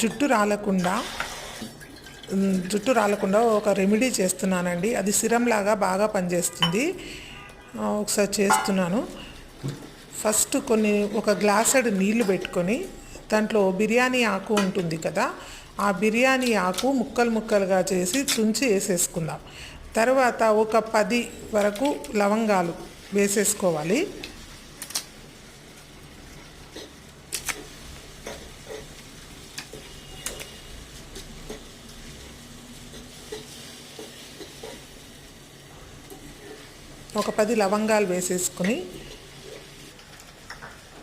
జుట్టు రాలకుండా జుట్టు రాలకుండా ఒక రెమెడీ చేస్తున్నానండి. అది సిరం లాగా బాగా పనిచేస్తుంది. ఒకసారి చేస్తున్నాను. ఫస్ట్ కొన్ని ఒక గ్లాసెడ్ నీళ్ళు పెట్టుకొని దాంట్లో బిర్యానీ ఆకు ఉంటుంది కదా ఆ బిర్యానీ ఆకు ముక్కలు ముక్కలుగా చేసి తుంచి వేసేసుకుందాం. తర్వాత ఒక పది వరకు లవంగాలు వేసేసుకోవాలి. ఒక పది లవంగాలు వేసేసుకుని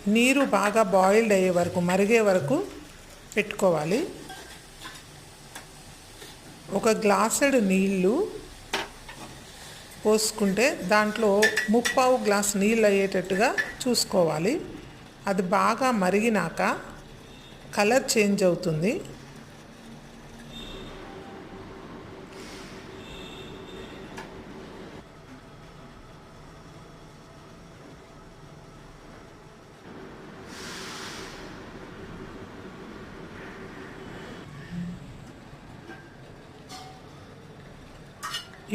నీరు బాగా బాయిల్డ్ అయ్యే వరకు మరిగే వరకు పెట్టుకోవాలి. ఒక గ్లాసెడ్ నీళ్ళు పోసుకుంటే దాంట్లో ముప్పావు గ్లాస్ నీళ్ళు అయ్యేటట్టుగా చూసుకోవాలి. అది బాగా మరిగినాక కలర్ చేంజ్ అవుతుంది.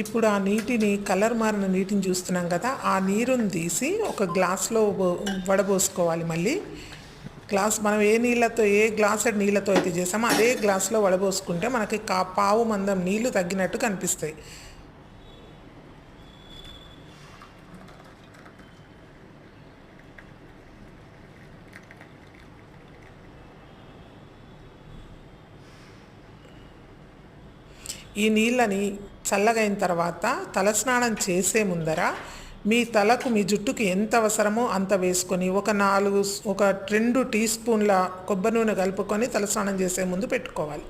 ఇప్పుడు ఆ నీటిని కలర్ మారిన నీటిని చూస్తున్నాం కదా ఆ నీరుని తీసి ఒక గ్లాస్లో వడబోసుకోవాలి మళ్ళీ. గ్లాస్ మనం ఏ నీళ్ళతో ఏ గ్లాస్ నీళ్ళతో అయితే చేసామో అదే గ్లాస్లో వడబోసుకుంటే మనకి కా పావు మందం నీళ్ళు తగ్గినట్టు కనిపిస్తాయి. ఈ నీళ్ళని చల్లగైన తర్వాత తలస్నానం చేసే ముందర మీ తలకు మీ జుట్టుకి ఎంత అవసరమో అంత వేసుకొని ఒక నాలుగు ఒక రెండు టీ స్పూన్ల కొబ్బరి నూనె కలుపుకొని తలస్నానం చేసే ముందు పెట్టుకోవాలి.